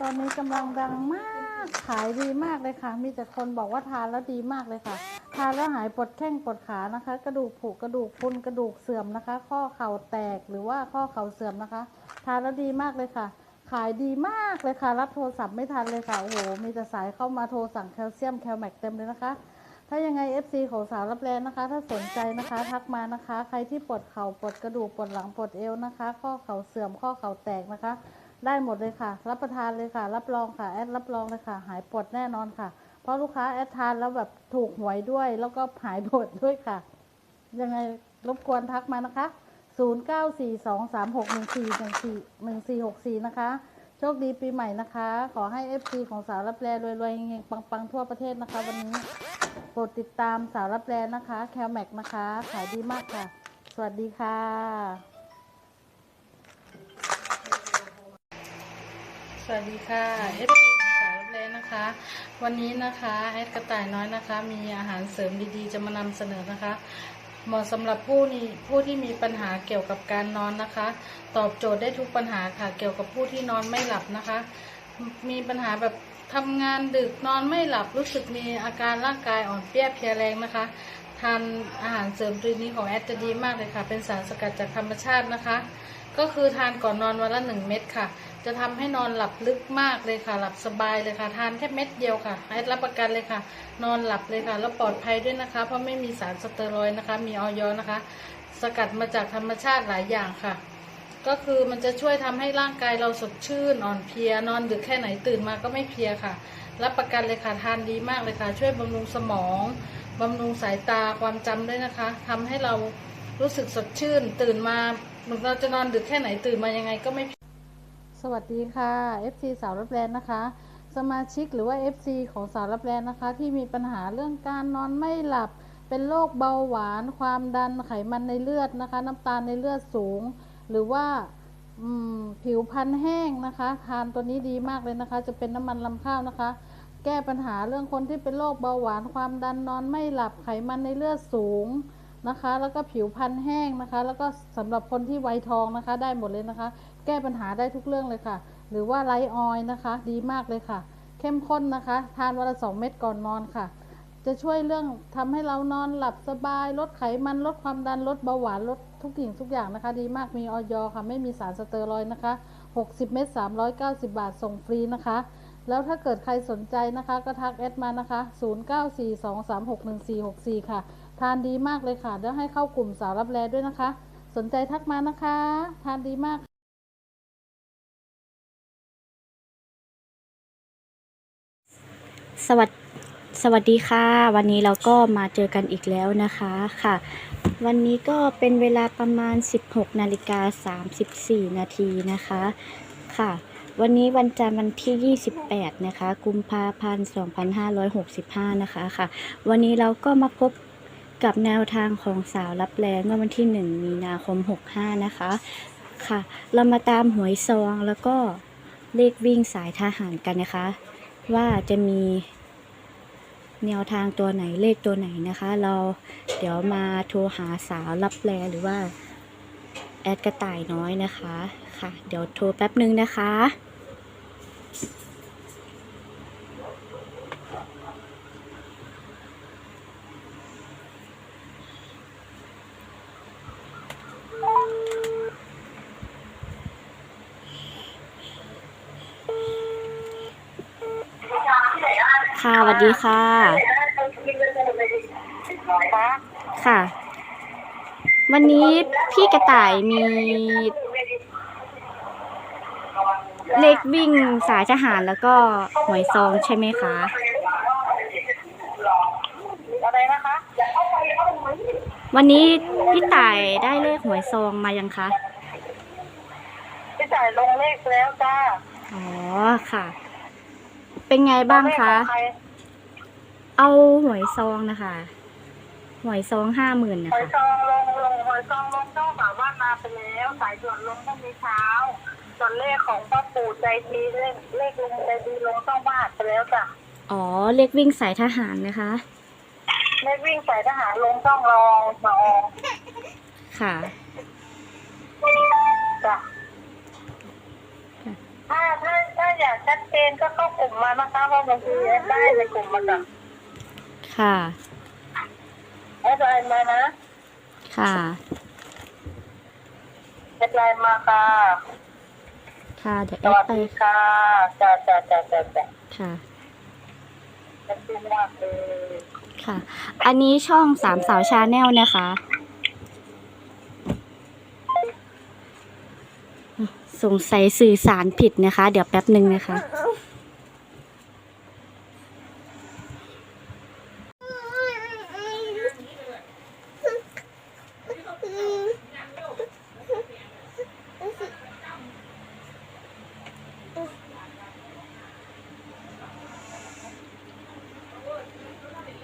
ตอนนี้กำลังดังมาก ขายดีมากเลยค่ะ มีแต่คนบอกว่าทานแล้วดีมากเลยค่ะ ทานแล้วหายปวดแข้งปวดขานะคะ กระดูกผุกระดูกพุนกระดูกเสื่อมนะคะ ข้อเข่าแตกหรือว่าข้อเข่าเสื่อมนะคะ ทานแล้วดีมากเลยค่ะ ขายดีมากเลยค่ะ รับโทรศัพท์ไม่ทันเลยค่ะ โอ้โห มีแต่สายเข้ามาโทรสั่งแคลเซียมแคลแมกเต็มเลยนะคะ ถ้ายังไง FC ของสาวรับแลนะคะ ถ้าสนใจนะคะ ทักมานะคะ ใครที่ปวดเข่าปวดกระดูกปวดหลังปวดเอวนะคะ ข้อเข่าเสื่อมข้อเข่าแตกนะคะ ได้หมดเลยค่ะ รับประทานเลยค่ะ รับรองค่ะแอดรับรองเลยค่ะ หายปวดแน่นอนค่ะ เพราะลูกค้าแอดทานแล้วแบบถูกหวยด้วย แล้วก็หายปวดด้วยค่ะ ยังไงรบกวนทักมานะคะ 0942361414นะคะ โชคดีปีใหม่นะคะ ขอให้ FC ของสาวรับแลรวยๆเฮงปังๆ ทั่วประเทศนะคะ วันนี้โปรดติดตามสาวรับแลนะคะ แคลแม็กนะคะ ขายดีมากค่ะ สวัสดีค่ะ วัสดีค่ะ FC ของสาวรับแลนะคะ วันนี้นะคะแอดกระต่ายน้อยนะคะ มีอาหารเสริมดีๆ จะมานำเสนอนะคะ เหมาะสำหรับผู้นี้ผู้ที่มีปัญหาเกี่ยวกับการนอนนะคะ ตอบโจทย์ได้ทุกปัญหาค่ะ เกี่ยวกับผู้ที่นอนไม่หลับนะคะ มีปัญหาแบบทำงานดึกนอนไม่หลับรู้สึกมีอาการร่างกายอ่อนเปรี้ยเพลียแรงนะคะทานอาหารเสริมตัวนี้ของแอดจะดีมากเลยค่ะ เป็นสารสกัดจากธรรมชาตินะคะ ก็คือทานก่อนนอนวันละหนึ่งเม็ดค่ะ จะทำให้นอนหลับลึกมากเลยค่ะ หลับสบายเลยค่ะ ทานแค่เม็ดเดียวค่ะแอดรับประกันเลยค่ะ นอนหลับเลยค่ะ แล้วปลอดภัยด้วยนะคะ เพราะไม่มีสารสเตียรอยด์นะคะ มีออยนะคะ สกัดมาจากธรรมชาติหลายอย่างค่ะ ก็คือมันจะช่วยทำให้ร่างกายเราสดชื่น อ่อนเพลีย นอนดึกแค่ไหนตื่นมาก็ไม่เพลียค่ะ รับประกันเลยค่ะ ทานดีมากเลยค่ะ ช่วยบำรุงสมองบำรุงสายตาความจำด้วยนะคะทำให้เรารู้สึกสดชื่น ตื่นมาเมือเราจะนอนดึกแค่ไหนตื่นมายังไงก็ไม่ สวัสดีค่ะ FC สาวรับแลนนะคะ สมาชิกหรือว่า FC ของสาวรับแลนนะคะ ที่มีปัญหาเรื่องการนอนไม่หลับ เป็นโรคเบาหวาน ความดันไขมันในเลือดนะคะ น้ำตาลในเลือดสูง หรือว่าผิวพรรณแห้งนะคะ ทานตัวนี้ดีมากเลยนะคะ จะเป็นน้ำมันลำข้าวนะคะ แก้ปัญหาเรื่องคนที่เป็นโรคเบาหวาน ความดันนอนไม่หลับไขมันในเลือดสูงนะคะ แล้วก็ผิวพรรณแห้งนะคะ แล้วก็สำหรับคนที่ไวยทองนะคะ ได้หมดเลยนะคะ ก้ปัญหาได้ทุกเรื่องเลยค่ะ หรือว่าไลท์ออยล์นะคะ ดีมากเลยค่ะ เข้มข้นนะคะ ทานวันละสองเม็ดก่อนนอนค่ะ จะช่วยเรื่องทำให้เรานอนหลับสบาย ลดไขมันลดความดันลดเบาหวานลดทุกสิ่งทุกอย่างนะคะ ดีมากมีออยค่ะ ไม่มีสารสเตียรอยด์นะคะ 60 เม็ด390 บาทส่งฟรีนะคะแล้วถ้าเกิดใครสนใจนะคะ ก็ทักแอดมานะคะ 0942361464 ค่ะ ทานดีมากเลยค่ะเดี๋ยวให้เข้ากลุ่มสาวรับแลด้วยนะคะ สนใจทักมานะคะ ทานดีมาก สวัสดสวัสดีค่ะ วันนี้เราก็มาเจอกันอีกแล้วนะคะค่ะ วันนี้ก็เป็นเวลาประมาณ 16นาฬิกา34 นาทีนะคะค่ะ วันนี้วันจันทร์วันที่ 28 นะคะ กุมภาพันธ์ 2565 นะคะค่ะ วันนี้เราก็มาพบกับแนวทางของสาวรับแรงเมื่อวันที่ 1 มีนาคม 65 นะคะค่ะ เรามาตามหวยซองแล้วก็เลขวิ่งสายทหารกันนะคะ ว่าจะมีแนวทางตัวไหนเลขตัวไหนนะคะ เราเดี๋ยวมาโทรหาสาวรับแลหรือว่า แอดกระต่ายน้อยนะคะ ค่ะ เดี๋ยวโทรแป๊บนึงนะคะ ค่ะสวัสดีค่ะ ค่ะ วันนี้พี่กระต่ายมี เลขวิ่งสายทหารแล้วก็หวยซองใช่ไหมคะอะไรนะคะวันนี้พี่ต่ายได้เลขหวยซองมายังคะพี่จ่ายลงเลขแล้วจ้า อ๋อค่ะ เป็นไงบ้างคะลงเลขของใรเอาหวยซองนะคะหวยซองห้าหมื่นนะหอยคะซองลงลงหอยซองลงเจ้าบ่าวบ้านนาไปแล้ว สายด่วนลงพรุ่งนี้เช้าส่วนเลขของพ่อปู่ใจดีเลขเลขลุงใจดีลงต้องบ้านไปแล้วจ้ะอ๋อเลขวิ่งสายทหารนะคะ เลขวิ่งสายทหารลงต้องรองรองค่ะจ้ะถ้าถ้าถ้าอยากชัดเจนก็เข้ากลุ่มมานะคะเพราะบางทีแอดได้ในกลุ่มมาก่อนค่ะแอดไลน์มานะค่ะแอดไลน์มาค่ะ ค่ะเดี๋ยวสแอดวัสไปดีค่ะจ้าจ้าจ้าจ้าจ้าค่ะ ขอบคุณมากเลยค่ะ อันนี้ช่องสามสาวชาแนลนะคะ สงสัยสื่อสารผิดนะคะ เดี๋ยวแป๊บหนึ่งนะคะ ดูเลขหนูยังมายูทูบอะ ค่ะ แป๊บนึงนะคะถ้าได้ดูเลขหนูยังมายูทูบอะไม่ดูเลยนะก็เดี๋ยวหนูส่งไปให้ดูนะถ้าเปิดดูเป็น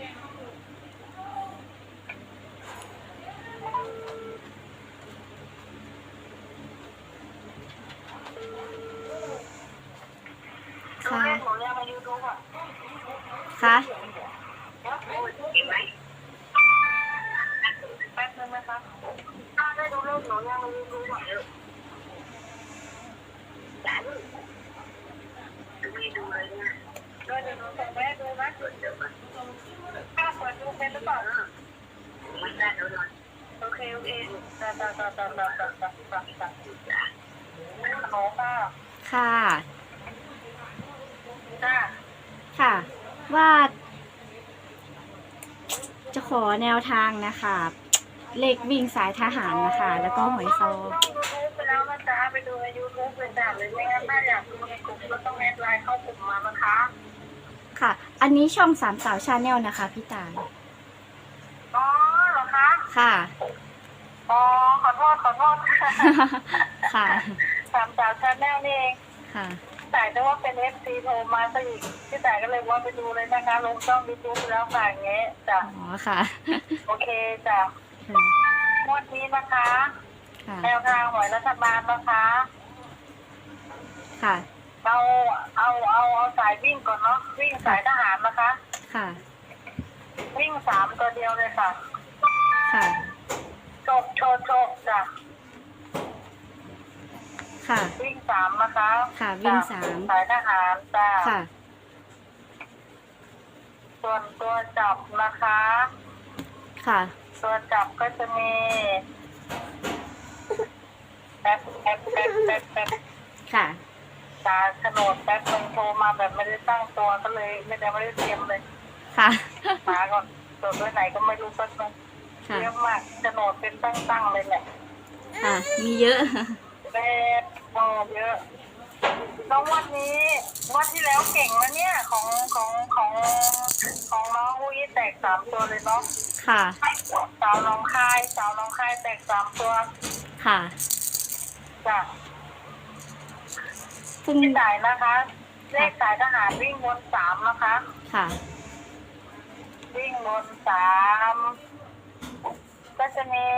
หรือเปล่าไม่ได้ดูเลยโอเคโอเคจ้าจ้าจ้าจ้าจ้าจ้าจ้าจ้าจ้าฮัลโหลค่ะค่ะ จ้าค่ะ ว่า จะขอแนวทางนะคะ เลขวิ่งสายทหารนะคะ แล้วก็หวยซอช่องยูทูบไปแล้วนะจ๊ะไปดูในยูทูบเลยจ้ะหรือไม่งั้นถ้าอยากดูในกลุ่มก็ต้องแอดไลน์เข้ากลุ่มมานะคะ ค่ะ อันนี้ช่องสามสาวชาแนลนะคะพี่ตายอ๋อเหรอคะค่ะอ๋อขอโทษขอโทษค่ะสามสาวชาแนลนี่เองค่ะ แต่นึกว่าเป็นเอฟซีโทรมาซะอีกพี่แต่ก็เลยว่าไปดูเลยนะคะ ลงช่องยูทูบแล้วค่ะอย่างเงี้ยจ้ะอ๋อค่ะโอเคจ้ะค่ะงวดนี้นะคะค่ะแนวทางหวยรัฐบาลนะคะค่ะเอาเอาเอาเอาสายวิ่งก่อนเนาะวิ่งสายทหารนะคะ ค่ะวิ่งสามตัวเดียวเลยค่ะค่ะ โชคโชคโชคจ้ะ ค่ะ วิ่งสามนะคะค่ะวิ่งสาม สายทหารจ้ะค่ะ ส่วนตัวจับนะคะ ค่ะ ตัวจับก็จะมีแป๊บแป๊บแป๊บแป๊บแป๊บค่ะ ตาโฉนดแป๊บนึงโทรมาแบบไม่ได้ตั้งตัวก็เลย ไม่ได้ไม่ได้เตรียมเลยค่ะ หาก่อนจดไว้ไหนก็ไม่รู้สักนึงค่ะ เยอะมากโฉนดเป็นตั้งๆเลยแหละ ค่ะ มีเยอะ แป๊บโอ้เยอะน้องวันนี้วันที่แล้วเก่งนะเนี่ยของของของของน้องอุ้ยแตกสามตัวเลยเนาะค่ะ สาวน้องคายสาวน้องคายแตกสามตัวค่ะจ้ะซึ่งที่สายนะคะ เลขสายทหารวิ่งวนสามนะคะ ค่ะ วิ่งวนสามก็จะมีเ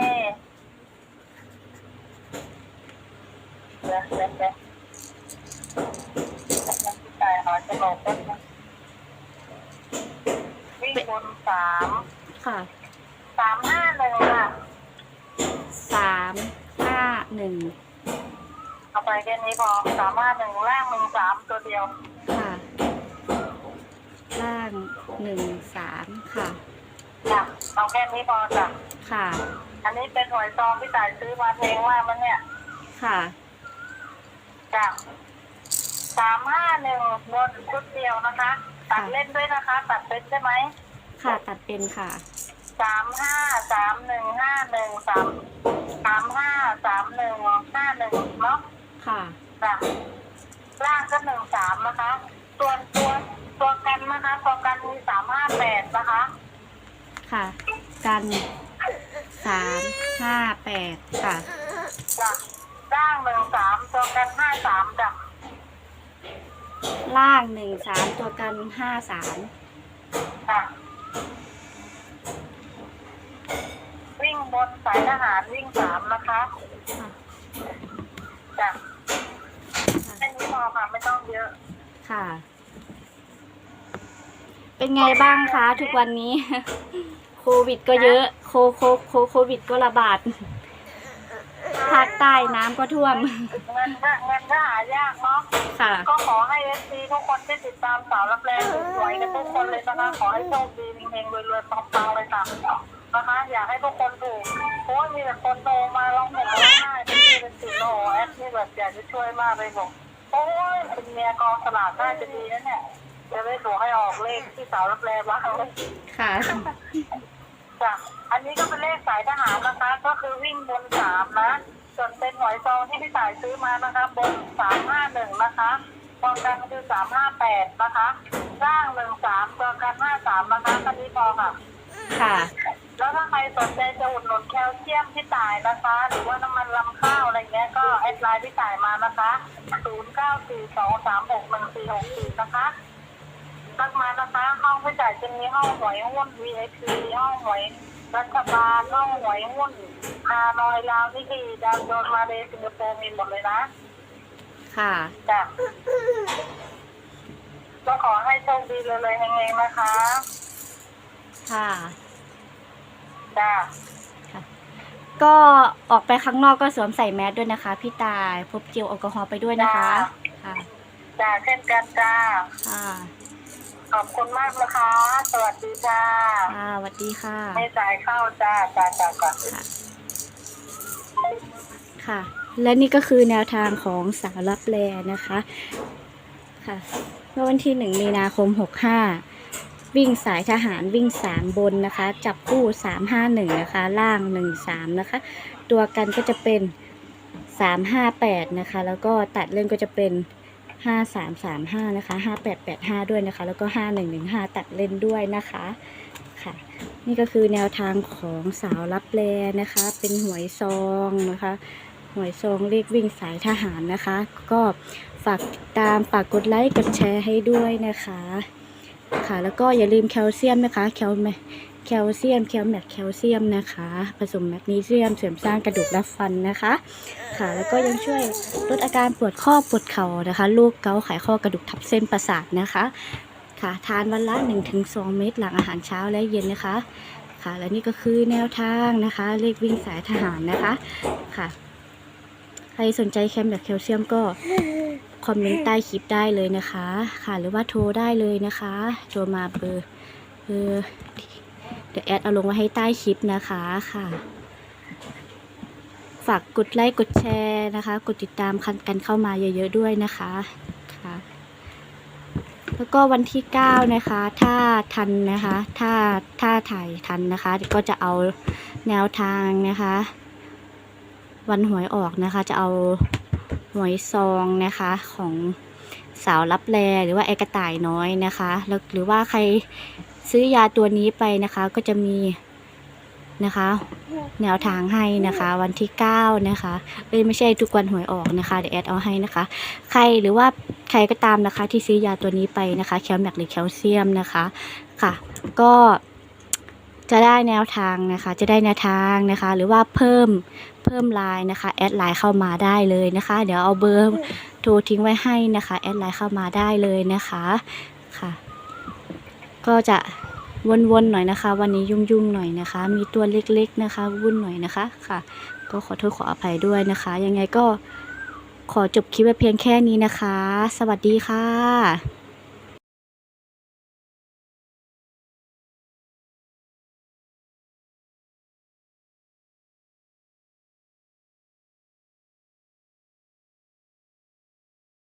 ดี๋ย วเดี๋ยวเดี๋ยวที่สายหาจะบอกก็วิ่งวนสามค่ะสามห้าหนึ่งค่ะสามห้าหนึ่งเอาไปแค่นี้พอสามห้าหนึ่งล่างหนึ่งสามตัวเดียว ค่ะ ล่างหนึ่งสามค่ะจ้ะเอาแค่นี้พอจ้ะค่ะ อันนี้เป็นหวยซองที่จ่ายซื้อมาเพลงมากมันเนี่ย ค่ะ จ้ะสามห้าหนึ่งบนชุดเดียวนะคะ ตัดเล่นด้วยนะคะ ตัดเป็นใช่ไหมค่ะตัดเป็นค่ะ สามห้าสามหนึ่งห้าหนึ่งสามสามห้าสามหนึ่งห้าหนึ่งเนาะค่ะจ้ะล่างก็หนึ่งสามนะคะ ส่วนตัวตัวกันนะคะตัวกันมีสามห้าแปดนะคะ ค่ะ กันสามห้าแปดค่ะ จ้ะ ล่างหนึ่งสามตัวกันห้าสามจ้ะล่างหนึ่งสามตัวกันห้าสามจ้ะวิ่งบนสายทหารวิ่งสามนะคะค่ะจ้ะแค่นี้พอค่ะไม่ต้องเยอะ ค่ะ เป็นไงบ้างคะทุกวันนี้ โควิดก็เยอะ โคโคโคโควิดก็ระบาด ภาคใต้น้ำก็ท่วมเงินก็เงินก็หายากเนาะ ค่ะ ก็ขอให้เอฟซีทุกคนที่ติดตามสาวรับแรงสวยๆกันทุกคนเลยนะคะขอให้โชคดีเฮงๆรวยๆปังๆเลยค่ะนะคะอยากให้ทุกคนถูกเพราะว่ามีแต่คนโตมาร้องห่มร้องไห้เป็นที่เป็นสิโอ้โหแอดนี่แบบอยากจะช่วยมากเลยบอกโอ้ยเป็นเมียกองสลากน่าจะดีนะเนี่ยจะได้ถูกให้ออกเลขที่สาวรับแรงบ้างค่ะ จ้ะอันนี้ก็เป็นเลขสายทหารนะคะ ก็คือวิ่งบนสามนะ ส่วนเป็นหวยซองที่พี่สายซื้อมานะคะบนสามห้าหนึ่งนะคะตองกันคือสามห้าแปดนะคะล่างหนึ่งสามตัวกันห้าสามนะคะคันนี้พอค่ะ ค่ะ แล้วถ้าใครสนใจจะอุดหนุนแคลเซียมพี่ต่ายนะคะ หรือว่าน้ำมันลำข้าวอะไรเงี้ยก็แอดไลน์พี่ต่ายมานะคะศูนย์เก้าสี่สองสามหกหนึ่งสี่หกสี่นะคะทักมานะคะห้องพี่ต่ายจะมีห้องหวยหุ้น VIP ห้องหวย รัฐบาลห้องหวยหุ้นฮานอยลาวนี่ดีดาวโจนมาเลสิงคโปร์มีหมดเลยนะค่ะจ้ะก็ขอให้โชคดีเลยๆเฮงๆนะคะ ค่ะจ้ะก็ออกไปข้างนอกก็สวมใส่แมสด้วยนะคะ พี่ตายพบเจลแอลกอฮอล์ไปด้วยนะคะ ค่ะจ้ะเช่นกันจ้าค่ะ ขอบคุณมากนะคะ สวัสดีจ้าค่ะสวัสดีค่ะ ไม่จ่ายเข้าจ้าจ้าจ้าจ้าค่ะ และนี่ก็คือแนวทางของสาวรับแลนะคะ ค่ะ เมื่อวันที่หนึ่งมีนาคมหกห้าวิ่งสายทหารวิ่งสามบนนะคะ จับคู่สามห้าหนึ่งนะคะ ล่างหนึ่งสามนะคะ ตัวกันก็จะเป็นสามห้าแปดนะคะ แล้วก็ตัดเล่นก็จะเป็น ห้าสามสามห้านะคะห้าแปดแปดห้าด้วยนะคะ แล้วก็ห้าหนึ่งหนึ่งห้าตัดเล่นด้วยนะคะค่ะ นี่ก็คือแนวทางของสาวรับแลนะคะ เป็นหวยซองนะคะหวยซองเลขวิ่งสายทหารนะคะ ก็ฝากติดตามฝากกดไลค์กดแชร์ให้ด้วยนะคะ ค่ะแล้วก็อย่าลืมแคลเซียมนะคะแคล แคลเซียม แคลแมกแคลเซียมนะคะ ผสมแมกนีเซียมเสริมสร้างกระดูกและฟันนะคะ ค่ะ แล้วก็ยังช่วยลดอาการปวดข้อปวดเข่านะคะลูกเกาต์ไขข้อกระดูกทับเส้นประสาทนะคะ ค่ะ ทานวันละ 1-2 เม็ดหลังอาหารเช้าและเย็นนะคะ ค่ะ และนี่ก็คือแนวทางนะคะ เลขวิ่งสายทหารนะคะ ค่ะ ใครสนใจแคมแบบแคลเซียมก็คอมเมนต์ใต้คลิปได้เลยนะคะ ค่ะ หรือว่าโทรได้เลยนะคะ โทรมาเบอร์เบอร์ เดี๋ยวแอดเอาลงไว้ให้ใต้คลิปนะคะค่ะ ฝากกดไลค์กดแชร์นะคะ กดติดตามกันเข้ามาเยอะๆด้วยนะคะค่ะแล้วก็วันที่ 9 นะคะ ถ้าทันนะคะ ถ้าถ้าถ่ายทันนะคะก็จะเอาแนวทางนะคะ วันหวยออกนะคะ จะเอาหวยซองนะคะของสาวรับแลหรือว่าไอกระต่ายน้อยนะคะแล้วหรือว่าใคร ซื้อยาตัวนี้ไปนะคะก็จะมีนะคะ แนวทางให้นะคะ วันที่9นะคะเอ้ยไม่ใช่ทุกวันหวยออกนะคะเดี๋ยวแอดเอาให้นะคะ ใครหรือว่าใครก็ตามนะคะ ที่ซื้อยาตัวนี้ไปนะคะแคลแมกหรือแคลเซียมนะคะค่ะ ก็จะได้แนวทางนะคะ จะได้แนวทางนะคะ หรือว่าเพิ่มเพิ่มไลน์นะคะแอดไลน์เข้ามาได้เลยนะคะ เดี๋ยวเอาเบอร์โทรทิ้งไว้ให้นะคะแอดไลน์เข้ามาได้เลยนะคะค่ะ ก็จะวนๆหน่อยนะคะ วันนี้ยุ่งๆหน่อยนะคะ มีตัวเล็กๆนะคะ วุ่นหน่อยนะคะค่ะ ก็ขอโทษขออภัยด้วยนะคะ ยังไงก็ขอจบคลิปไว้เพียงแค่นี้นะคะ สวัสดีค่ะ